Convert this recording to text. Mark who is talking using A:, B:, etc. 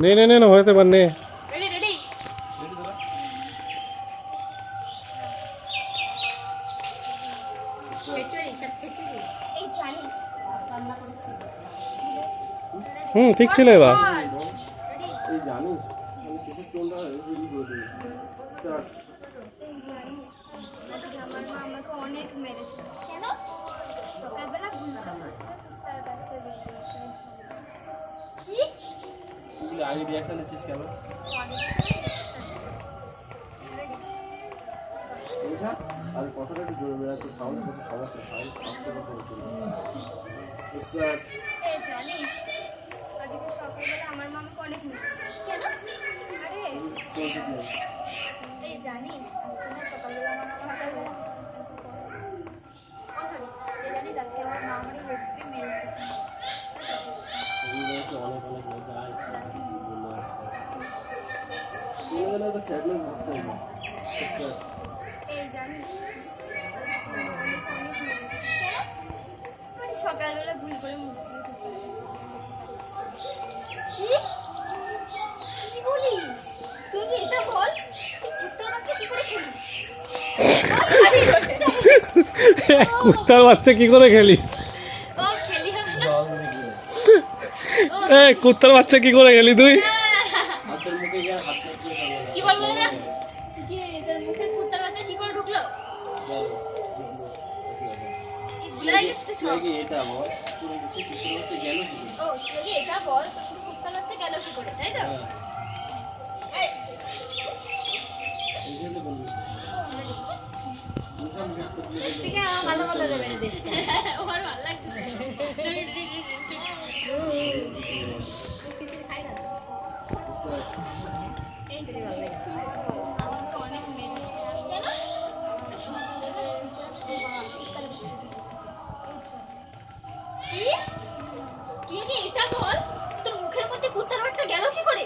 A: নে নে নে না
B: এই জানিস
A: হুম ঠিক ছিল এবার।
C: জানিস।
B: অনেক মেরেছে কেন সকালবেলা
C: আগে রিয়াকশন দিচ্ছিস কেন? আর কথাটা একটু জোরে বেড়াচ্ছে সাউন্ড করতে সমস্যা সাউন্ড আসতে
B: জানিস আজকে সকালবেলা আমার মামাকে অনেক মিস কেন? আরে। সকালবেলা ভুল করে মুখ দিয়ে ঢুকে কি কি বলিস তুই এটা বল কুত্তার বাচ্চা কি করে খেলি
A: কুত্তার বাচ্চা কি করে খেলি তুই?
D: কি বলব না কি তোর মুখে কুত্তার বাচ্চা কি করে ঢুকলো?
C: এটা বল? তুই হচ্ছে গেল কি
D: ও তুই আগে এটা বল? তোর কুত্তার বাচ্চা গেল কি করে তাই তো?
C: হ্যাঁ।
D: ভালো ভালো দেবে আমার ভালো লাগছে। এটা বল? তোর মুখের
B: মধ্যে কুত্তার বাচ্চা
D: গেল
B: কি
D: করে?